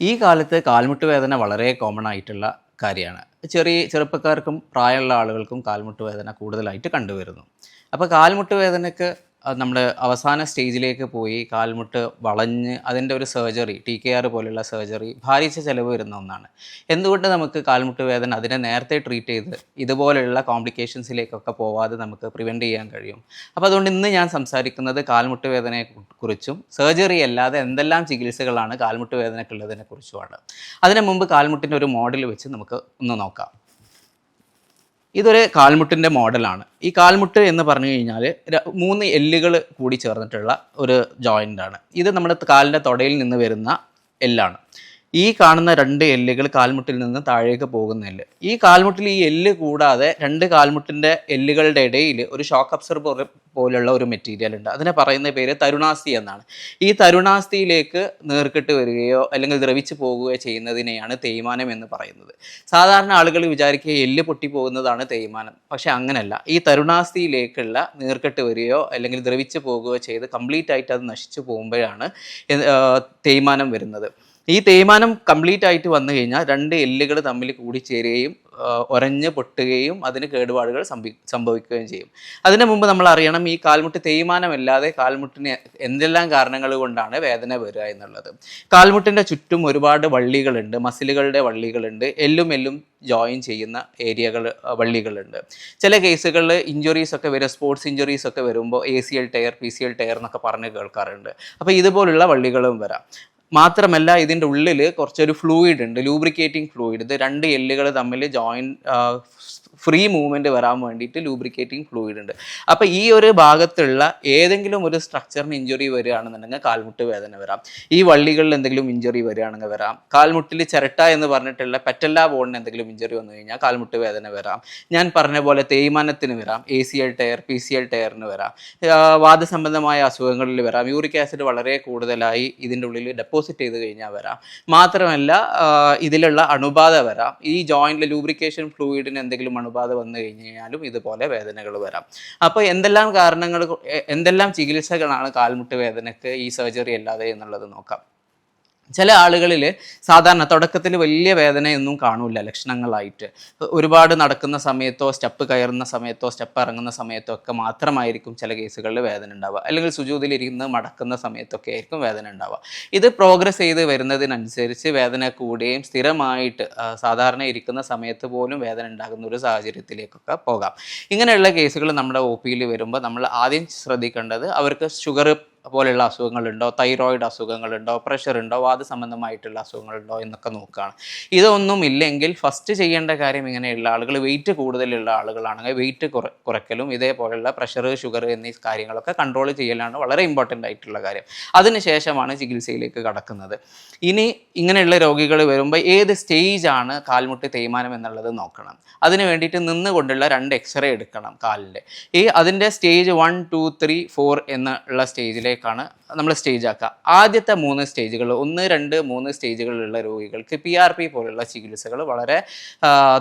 ഈ കാലത്ത് കാൽമുട്ട് വേദന വളരെ കോമൺ ആയിട്ടുള്ള കാര്യമാണ്. ചെറിയ ചെറുപ്പക്കാർക്കും പ്രായമുള്ള ആളുകൾക്കും കാൽമുട്ട് വേദന കൂടുതലായിട്ട് കണ്ടുവരുന്നു. അപ്പോൾ കാൽമുട്ട് വേദനയ്ക്ക് നമ്മുടെ അവസാന സ്റ്റേജിലേക്ക് പോയി കാൽമുട്ട് വളഞ്ഞ് അതിന്റെ ഒരു സർജറി ടി കെ ആർ പോലുള്ള സർജറി ഭാരിച്ച ചിലവ് വരുന്ന ഒന്നാണ്. എന്തുകൊണ്ട് നമുക്ക് കാൽമുട്ട് വേദന അതിനെ നേരത്തെ ട്രീറ്റ് ചെയ്ത് ഇതുപോലെയുള്ള കോംപ്ലിക്കേഷൻസിലേക്കൊക്കെ പോവാതെ നമുക്ക് പ്രിവെന്റ് ചെയ്യാൻ കഴിയും? അപ്പോൾ അതുകൊണ്ട് ഇന്ന് ഞാൻ സംസാരിക്കുന്നത് കാൽമുട്ട് വേദനയെ കുറിച്ചും സർജറി അല്ലാതെ എന്തെല്ലാം ചികിത്സകളാണ് കാൽമുട്ട് വേദനക്കുള്ളതിനെ കുറിച്ചുമാണ്. അതിനു മുമ്പ് കാൽമുട്ടിന്റെ ഒരു മോഡൽ വെച്ച് നമുക്ക് ഒന്ന് നോക്കാം. ഇതൊരു കാൽമുട്ടിന്റെ മോഡലാണ്. ഈ കാൽമുട്ട് എന്ന് പറഞ്ഞു കഴിഞ്ഞാൽ മൂന്ന് എല്ലുകൾ കൂടി ചേർന്നിട്ടുള്ള ഒരു ജോയിന്റ് ആണ്. ഇത് നമ്മുടെ കാലിന്റെ തുടയിൽ നിന്ന് വരുന്ന എല്ലാണ്. ഈ കാണുന്ന രണ്ട് എല്ലുകൾ കാൽമുട്ടിൽ നിന്ന് താഴേക്ക് പോകുന്ന എല്ല്. ഈ കാൽമുട്ടിൽ ഈ എല്ല് കൂടാതെ രണ്ട് കാൽമുട്ടിന്റെ എല്ലുകളുടെ ഇടയിൽ ഒരു ഷോക്ക് അബ്സർബർ പോലുള്ള ഒരു മെറ്റീരിയൽ ഉണ്ട്. അതിനെ പറയുന്ന പേര് തരുണാസ്തി എന്നാണ്. ഈ തരുണാസ്തിയിലേക്ക് നേർക്കിട്ട് വരികയോ അല്ലെങ്കിൽ ദ്രവിച്ചു പോകുകയോ ചെയ്യുന്നതിനെയാണ് തേയ്മാനം എന്ന് പറയുന്നത്. സാധാരണ ആളുകൾ വിചാരിക്കുക എല്ല് പൊട്ടിപ്പോകുന്നതാണ് തേയ്മാനം. പക്ഷെ അങ്ങനല്ല. ഈ തരുണാസ്തിയിലേക്കുള്ള നീർക്കെട്ട് വരികയോ അല്ലെങ്കിൽ ദ്രവിച്ചു പോകുകയോ ചെയ്ത് കംപ്ലീറ്റ് ആയിട്ട് അത് നശിച്ചു പോകുമ്പോഴാണ് തേയ്മാനം വരുന്നത്. ഈ തേയ്മാനം കംപ്ലീറ്റ് ആയിട്ട് വന്നു കഴിഞ്ഞാൽ രണ്ട് എല്ലുകൾ തമ്മിൽ കൂടിച്ചേരുകയും ഒരഞ്ഞ് പൊട്ടുകയും അതിന് കേടുപാടുകൾ സംഭവി സംഭവിക്കുകയും ചെയ്യും. അതിനു മുമ്പ് നമ്മൾ അറിയണം ഈ കാൽമുട്ട് തേയ്മാനമല്ലാതെ കാൽമുട്ടിന് എന്തെല്ലാം കാരണങ്ങൾ കൊണ്ടാണ് വേദന വരിക എന്നുള്ളത്. കാൽമുട്ടിന്റെ ചുറ്റും ഒരുപാട് വള്ളികളുണ്ട് മസിലുകളുടെ വള്ളികളുണ്ട് എല്ലും എല്ലും ജോയിൻ ചെയ്യുന്ന ഏരിയകൾ വള്ളികളുണ്ട്. ചില കേസുകളിൽ ഇഞ്ചുറീസ് ഒക്കെ വരും സ്പോർട്സ് ഇഞ്ചുറീസ് ഒക്കെ വരുമ്പോൾ A C L tear P C L tear എന്നൊക്കെ പറഞ്ഞ് കേൾക്കാറുണ്ട്. അപ്പോൾ ഇതുപോലുള്ള വള്ളികളും വരാം. മാത്രമല്ല ഇതിന്റെ ഉള്ളിൽ കുറച്ചൊരു ഫ്ലൂയിഡ് ഉണ്ട്. ലൂബ്രിക്കേറ്റിംഗ് ഫ്ലൂയിഡ് ഇത് രണ്ട് എല്ലുകൾ തമ്മിൽ ജോയിൻ ഫ്രീ മൂവ്മെന്റ് വരാൻ വേണ്ടിയിട്ട് ലൂബ്രിക്കേറ്റിംഗ് ഫ്ലൂയിഡ് ഉണ്ട്. അപ്പോൾ ഈ ഒരു ഭാഗത്തുള്ള ഏതെങ്കിലും ഒരു സ്ട്രക്ചറിന് ഇഞ്ചുറി വരികയാണെന്നുണ്ടെങ്കിൽ കാൽമുട്ട് വേദന വരാം. ഈ വള്ളികളിൽ എന്തെങ്കിലും ഇഞ്ചുറി വരികയാണെങ്കിൽ വരാം. കാൽമുട്ടിൽ ചിരട്ട എന്ന് പറഞ്ഞിട്ടുള്ള പെറ്റല്ല ബോണിന് എന്തെങ്കിലും ഇഞ്ചുറി വന്നു കഴിഞ്ഞാൽ കാൽമുട്ട് വേദന വരാം. ഞാൻ പറഞ്ഞ പോലെ തേയ്മാനത്തിന് വരാം. A C L tear P C L ടയറിന് വരാം. വാദസംബന്ധമായ അസുഖങ്ങളിൽ വരാം. യൂറിക് ആസിഡ് വളരെ കൂടുതലായി ഇതിന്റെ ഉള്ളിൽ ഡെപ്പോസിറ്റ് ചെയ്ത് കഴിഞ്ഞാൽ വരാം. മാത്രമല്ല ഇതിലുള്ള അണുബാധ വരാം. ഈ ജോയിന്റിലെ ലൂബ്രിക്കേഷൻ ഫ്ലൂയിഡിന് എന്തെങ്കിലും അണുബാധ വന്നു കഴിഞ്ഞു കഴിഞ്ഞാലും ഇതുപോലെ വേദനകൾ വരാം. അപ്പോൾ എന്തെല്ലാം കാരണങ്ങൾ എന്തെല്ലാം ചികിത്സകളാണ് കാൽമുട്ട് വേദനയ്ക്ക് ഈ സർജറി അല്ലാതെ എന്നുള്ളത് നോക്കാം. ചില ആളുകളിൽ സാധാരണ തുടക്കത്തിൽ വലിയ വേദനയൊന്നും കാണൂല ലക്ഷണങ്ങളായിട്ട്. ഒരുപാട് നടക്കുന്ന സമയത്തോ സ്റ്റെപ്പ് കയറുന്ന സമയത്തോ സ്റ്റെപ്പ് ഇറങ്ങുന്ന സമയത്തോ ഒക്കെ മാത്രമായിരിക്കും ചില കേസുകളിൽ വേദന ഉണ്ടാവുക. അല്ലെങ്കിൽ സുജൂതിലിരുന്ന് മടക്കുന്ന സമയത്തൊക്കെ ആയിരിക്കും വേദന ഉണ്ടാവുക. ഇത് പ്രോഗ്രസ് ചെയ്ത് വരുന്നതിനനുസരിച്ച് വേദന കൂടുകയും സ്ഥിരമായിട്ട് സാധാരണ ഇരിക്കുന്ന സമയത്ത് പോലും വേദന ഉണ്ടാകുന്ന ഒരു സാഹചര്യത്തിലേക്കൊക്കെ പോകാം. ഇങ്ങനെയുള്ള കേസുകൾ നമ്മുടെ ഒ പിയിൽ വരുമ്പോൾ നമ്മൾ ആദ്യം ശ്രദ്ധിക്കേണ്ടത് അവർക്ക് ഷുഗർ പോലെയുള്ള അസുഖങ്ങളുണ്ടോ? തൈറോയിഡ് അസുഖങ്ങളുണ്ടോ? പ്രഷർ ഉണ്ടോ? വാദ സംബന്ധമായിട്ടുള്ള അസുഖങ്ങളുണ്ടോ? എന്നൊക്കെ നോക്കുകയാണ് ഇതൊന്നും ഇല്ലെങ്കിൽ ഫസ്റ്റ് ചെയ്യേണ്ട കാര്യം ഇങ്ങനെയുള്ള ആളുകൾ വെയിറ്റ് കൂടുതലുള്ള ആളുകളാണെങ്കിൽ വെയിറ്റ് കുറ കുറയ്ക്കലും ഇതേപോലെയുള്ള പ്രഷർ ഷുഗർ എന്നീ കാര്യങ്ങളൊക്കെ കൺട്രോൾ ചെയ്യലാണ് വളരെ ഇമ്പോർട്ടന്റ് ആയിട്ടുള്ള കാര്യം. അതിനുശേഷമാണ് ചികിത്സയിലേക്ക് കടക്കുന്നത്. ഇനി ഇങ്ങനെയുള്ള രോഗികൾ വരുമ്പോൾ ഏത് സ്റ്റേജാണ് കാൽമുട്ട് തേയ്മാനം എന്നുള്ളത് നോക്കണം. അതിന് വേണ്ടിയിട്ട് നിന്നുകൊണ്ടുള്ള രണ്ട് എക്സ്റേ എടുക്കണം കാലിന്റെ ഈ അതിന്റെ stage one two three four എന്നുള്ള സ്റ്റേജിലേക്കാണ് നമ്മൾ സ്റ്റേജ് ആക്കുക. ആദ്യത്തെ മൂന്ന് സ്റ്റേജുകൾ ഒന്ന് രണ്ട് മൂന്ന് സ്റ്റേജുകളിലുള്ള രോഗികൾക്ക് പി ആർ പി പോലുള്ള ചികിത്സകൾ വളരെ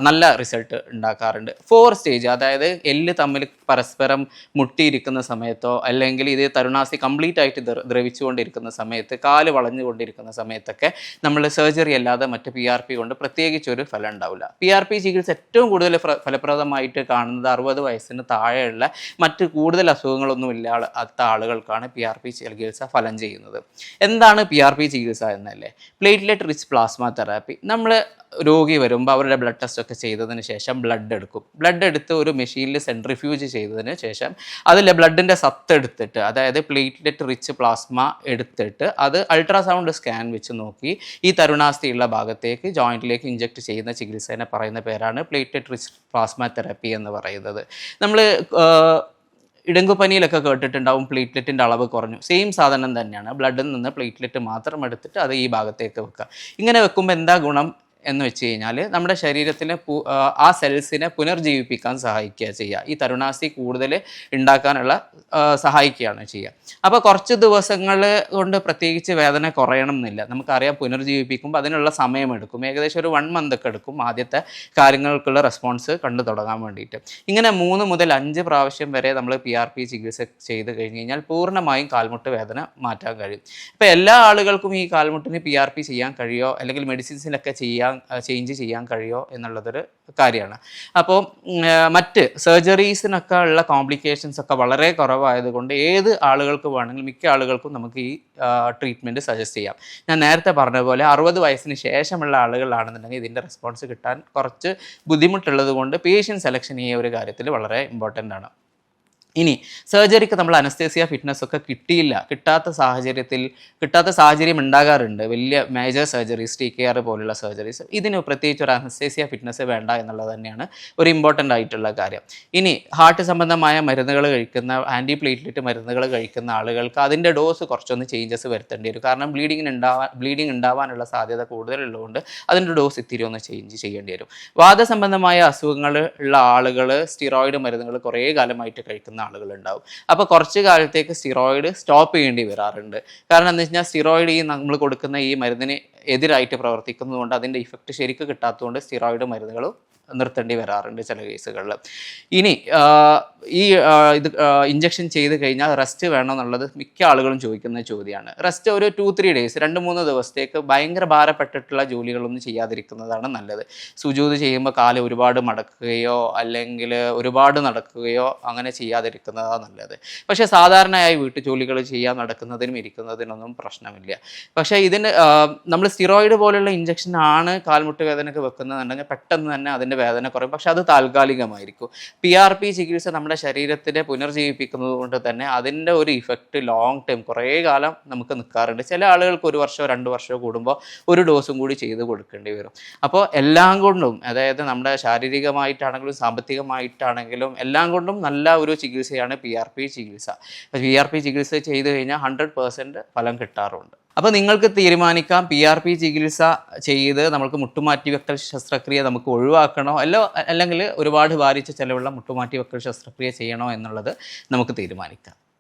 നല്ല റിസൾട്ട് ഉണ്ടാക്കാറുണ്ട്. ഫോർ സ്റ്റേജ് അതായത് എല്ല് തമ്മിൽ പരസ്പരം മുട്ടിയിരിക്കുന്ന സമയത്തോ അല്ലെങ്കിൽ ഇത് തരുണാസി കംപ്ലീറ്റ് ആയിട്ട് ദ്രവിച്ചുകൊണ്ടിരിക്കുന്ന സമയത്ത് കാൽ വളഞ്ഞുകൊണ്ടിരിക്കുന്ന സമയത്തൊക്കെ നമ്മൾ സർജറി അല്ലാതെ മറ്റ് പി ആർ പി കൊണ്ട് പ്രത്യേകിച്ച് ഒരു ഫലം ഉണ്ടാവില്ല. പി ആർ പി ചികിത്സ ഏറ്റവും കൂടുതൽ ഫലപ്രദമായിട്ട് കാണുന്നത് അറുപത് വയസ്സിന് താഴെയുള്ള മറ്റ് കൂടുതൽ അസുഖങ്ങളൊന്നും ഇല്ലാത്ത ആളുകൾക്കാണ് പി ആർ പി ചികിത്സ ഫലം ചെയ്യുന്നത്. എന്താണ് പി ആർ പി ചികിത്സ എന്നല്ലേ? പ്ലേറ്റ്ലെറ്റ് റിച്ച് പ്ലാസ്മ തെറാപ്പി നമ്മൾ രോഗി വരുമ്പോൾ അവരുടെ ബ്ലഡ് ടെസ്റ്റ് ഒക്കെ ചെയ്തതിന് ശേഷം ബ്ലഡ് എടുക്കും. ബ്ലഡ് എടുത്ത് ഒരു മെഷീനിൽ സെൻട്രിഫ്യൂജ് ചെയ്തതിന് ശേഷം അതിലെ ബ്ലഡിന്റെ സത്ത് എടുത്തിട്ട് അതായത് പ്ലേറ്റ്ലെറ്റ് റിച്ച് പ്ലാസ്മ എടുത്തിട്ട് അത് അൾട്രാസൗണ്ട് സ്കാൻ വെച്ച് നോക്കി ഈ തരുണാസ്ഥിയുള്ള ഭാഗത്തേക്ക് ജോയിന്റിലേക്ക് ഇഞ്ചെക്ട് ചെയ്യുന്ന ചികിത്സേനെ പറയുന്ന പേരാണ് പ്ലേറ്റ്ലെറ്റ് റിച്ച് പ്ലാസ്മ തെറാപ്പി എന്ന് പറയുന്നത്. നമ്മൾ ഇടങ്കുപനിയിലൊക്കെ കേട്ടിട്ടുണ്ടാവും പ്ലേറ്റ്ലെറ്റിന്റെ അളവ് കുറഞ്ഞു. സെയിം സാധനം തന്നെയാണ്. ബ്ലഡിൽ നിന്ന് പ്ലേറ്റ്ലെറ്റ് മാത്രം എടുത്തിട്ട് അത് ഈ ഭാഗത്തേക്ക് വെക്കുക. ഇങ്ങനെ വെക്കുമ്പോൾ എന്താ ഗുണം? എന്ന് വെച്ച് കഴിഞ്ഞാൽ നമ്മുടെ ശരീരത്തിലെ ആ, സെൽസിനെ പുനർജീവിപ്പിക്കാൻ സഹായിക്കുക ചെയ്യുക. ഈ തരുണാസി കൂടുതൽ ഉണ്ടാക്കാനുള്ള സഹായിക്കുകയാണ് ചെയ്യുക. അപ്പോൾ കുറച്ച് ദിവസങ്ങൾ കൊണ്ട് പ്രത്യേകിച്ച് വേദന കുറയണം എന്നില്ല നമുക്കറിയാം പുനർജീവിപ്പിക്കുമ്പോൾ അതിനുള്ള സമയമെടുക്കും ഏകദേശം ഒരു വൺ മന്ത് ഒക്കെ എടുക്കും ആദ്യത്തെ കാര്യങ്ങൾക്കുള്ള റെസ്പോൺസ് കണ്ടു തുടങ്ങാൻ വേണ്ടിയിട്ട്. ഇങ്ങനെ മൂന്ന് മുതൽ അഞ്ച് പ്രാവശ്യം വരെ നമ്മൾ പി ആർ പി ചികിത്സ ചെയ്ത് കഴിഞ്ഞ് കഴിഞ്ഞാൽ പൂർണമായും കാൽമുട്ട് വേദന മാറ്റാൻ കഴിയും. ഇപ്പോൾ എല്ലാ ആളുകൾക്കും ഈ കാൽമുട്ടിന് പി ആർ പി ചെയ്യാൻ കഴിയോ? അല്ലെങ്കിൽ മെഡിസിൻസിനൊക്കെ ചെയ്യാൻ ചേഞ്ച് ചെയ്യാൻ കഴിയുമോ എന്നുള്ളതൊരു കാര്യമാണ്. അപ്പോൾ മറ്റ് സർജറീസിനൊക്കെ ഉള്ള കോംപ്ലിക്കേഷൻസ് ഒക്കെ വളരെ കുറവായതുകൊണ്ട് ഏത് ആളുകൾക്ക് വേണമെങ്കിലും മിക്ക ആളുകൾക്കും നമുക്ക് ഈ ട്രീറ്റ്മെന്റ് സജസ്റ്റ് ചെയ്യാം. ഞാൻ നേരത്തെ പറഞ്ഞ പോലെ അറുപത് വയസ്സിന് ശേഷമുള്ള ആളുകളാണെന്നുണ്ടെങ്കിൽ ഇതിന്റെ റെസ്പോൺസ് കിട്ടാൻ കുറച്ച് ബുദ്ധിമുട്ടുള്ളത് കൊണ്ട് പേഷ്യൻ സെലക്ഷൻ ഈ ഒരു കാര്യത്തിൽ വളരെ ഇമ്പോർട്ടന്റ് ആണ്. ഇനി സർജറിക്ക് നമ്മൾ അനസ്തേസിയ ഫിറ്റ്നസ് ഒക്കെ കിട്ടിയില്ല. കിട്ടാത്ത സാഹചര്യത്തിൽ കിട്ടാത്ത സാഹചര്യം ഉണ്ടാകാറുണ്ട്. വലിയ major surgeries T K R പോലുള്ള സർജറീസ് ഇതിന് പ്രത്യേകിച്ച് ഒരു അനസ്തേസിയ ഫിറ്റ്നസ് വേണ്ട എന്നുള്ളത് തന്നെയാണ് ഒരു ഇമ്പോർട്ടന്റ് ആയിട്ടുള്ള കാര്യം. ഇനി ഹാർട്ട് സംബന്ധമായ മരുന്നുകൾ കഴിക്കുന്ന ആന്റി പ്ലേറ്റ്ലെറ്റ് മരുന്നുകൾ കഴിക്കുന്ന ആളുകൾക്ക് അതിന്റെ ഡോസ് കുറച്ചൊന്ന് ചേഞ്ചസ് വരുത്തേണ്ടി വരും. കാരണം ബ്ലീഡിങ്ങിന് ഉണ്ടാവാൻ ബ്ലീഡിങ് ഉണ്ടാവാനുള്ള സാധ്യത കൂടുതലുള്ളതുകൊണ്ട് അതിന്റെ ഡോസ് ഇത്തിരി ഒന്ന് ചേഞ്ച് ചെയ്യേണ്ടി വരും. വാദസംബന്ധമായ അസുഖങ്ങൾ ഉള്ള ആളുകൾ സ്റ്റിറോയിഡ് മരുന്നുകൾ കുറേ കാലമായിട്ട് കഴിക്കുന്ന ആളുകളുണ്ടാവും. അപ്പോൾ കുറച്ച് കാലത്തേക്ക് സ്റ്റിറോയിഡ് സ്റ്റോപ്പ് ചെയ്യേണ്ടി വരാറുണ്ട്. കാരണം എന്താ വെച്ചാൽ സ്റ്റിറോയിഡ് ഈ നമ്മൾ കൊടുക്കുന്ന ഈ മരുന്നിന് എതിരായിട്ട് പ്രവർത്തിക്കുന്നതുകൊണ്ട് അതിന്റെ ഇഫക്റ്റ് ശരിക്കും കിട്ടാത്തതുകൊണ്ട് സ്റ്റിറോയിഡ് മരുന്നുകളും നിർത്തേണ്ടി വരാറുണ്ട് ചില കേസുകളിൽ ഇനി ഈ ഇത് ഇഞ്ചക്ഷൻ ചെയ്ത് കഴിഞ്ഞാൽ റെസ്റ്റ് വേണം എന്നുള്ളത് മിക്ക ആളുകളും ചോദിക്കുന്ന ചോദ്യമാണ്. റെസ്റ്റ് ഒരു ടു ത്രീ ഡേയ്സ് രണ്ട് മൂന്ന് ദിവസത്തേക്ക് ഭയങ്കര ഭാരപ്പെട്ടിട്ടുള്ള ജോലികളൊന്നും ചെയ്യാതിരിക്കുന്നതാണ് നല്ലത്. സുജൂത് ചെയ്യുമ്പോൾ കാൽ ഒരുപാട് മടക്കുകയോ അല്ലെങ്കിൽ ഒരുപാട് നടക്കുകയോ അങ്ങനെ ചെയ്യാതിരിക്കുന്നതാണ് നല്ലത്. പക്ഷേ സാധാരണയായി വീട്ടു ജോലികൾ ചെയ്യാൻ നടക്കുന്നതിനും ഇരിക്കുന്നതിനൊന്നും പ്രശ്നമില്ല. പക്ഷേ ഇതിന് നമ്മൾ സ്റ്റിറോയിഡ് പോലുള്ള ഇഞ്ചക്ഷൻ ആണ് കാൽമുട്ട് വേദനയ്ക്ക് വെക്കുന്നതെന്നുണ്ടെങ്കിൽ പെട്ടെന്ന് തന്നെ അതിന്റെ വേദന കുറയും. പക്ഷെ അത് താൽക്കാലികമായിരിക്കും. പി ആർ പി ചികിത്സ നമ്മുടെ ശരീരത്തിനെ പുനർജീവിപ്പിക്കുന്നത് കൊണ്ട് തന്നെ അതിന്റെ ഒരു ഇഫക്റ്റ് ലോങ് ടൈം കുറേ കാലം നമുക്ക് നിൽക്കാറുണ്ട് ചില ആളുകൾക്ക് ഒരു വർഷമോ രണ്ട് വർഷമോ കൂടുമ്പോൾ ഒരു ഡോസും കൂടി ചെയ്ത് കൊടുക്കേണ്ടി വരും. അപ്പോൾ എല്ലാം കൊണ്ടും അതായത് നമ്മുടെ ശാരീരികമായിട്ടാണെങ്കിലും സാമ്പത്തികമായിട്ടാണെങ്കിലും എല്ലാം കൊണ്ടും നല്ല ഒരു ചികിത്സയാണ് പി ആർ പി ചികിത്സ. പി ആർ പി ചികിത്സ ചെയ്ത് കഴിഞ്ഞാൽ ഹൺഡ്രഡ് പെർസെന്റ് ഫലം കിട്ടാറുണ്ട്. അപ്പോൾ നിങ്ങൾക്ക് തീരുമാനിക്കാം. പി ആർ പി ചികിത്സ ചെയ്ത് നമുക്ക് മുട്ടുമാറ്റി വെക്കൽ ശസ്ത്രക്രിയ നമുക്ക് ഒഴിവാക്കണോ? അല്ല അല്ലെങ്കിൽ ഒരുപാട് ഭാരിച്ച ചിലവുള്ള മുട്ടുമാറ്റി വെക്കൽ ശസ്ത്രക്രിയ ചെയ്യണോ എന്നുള്ളത് നമുക്ക് തീരുമാനിക്കാം.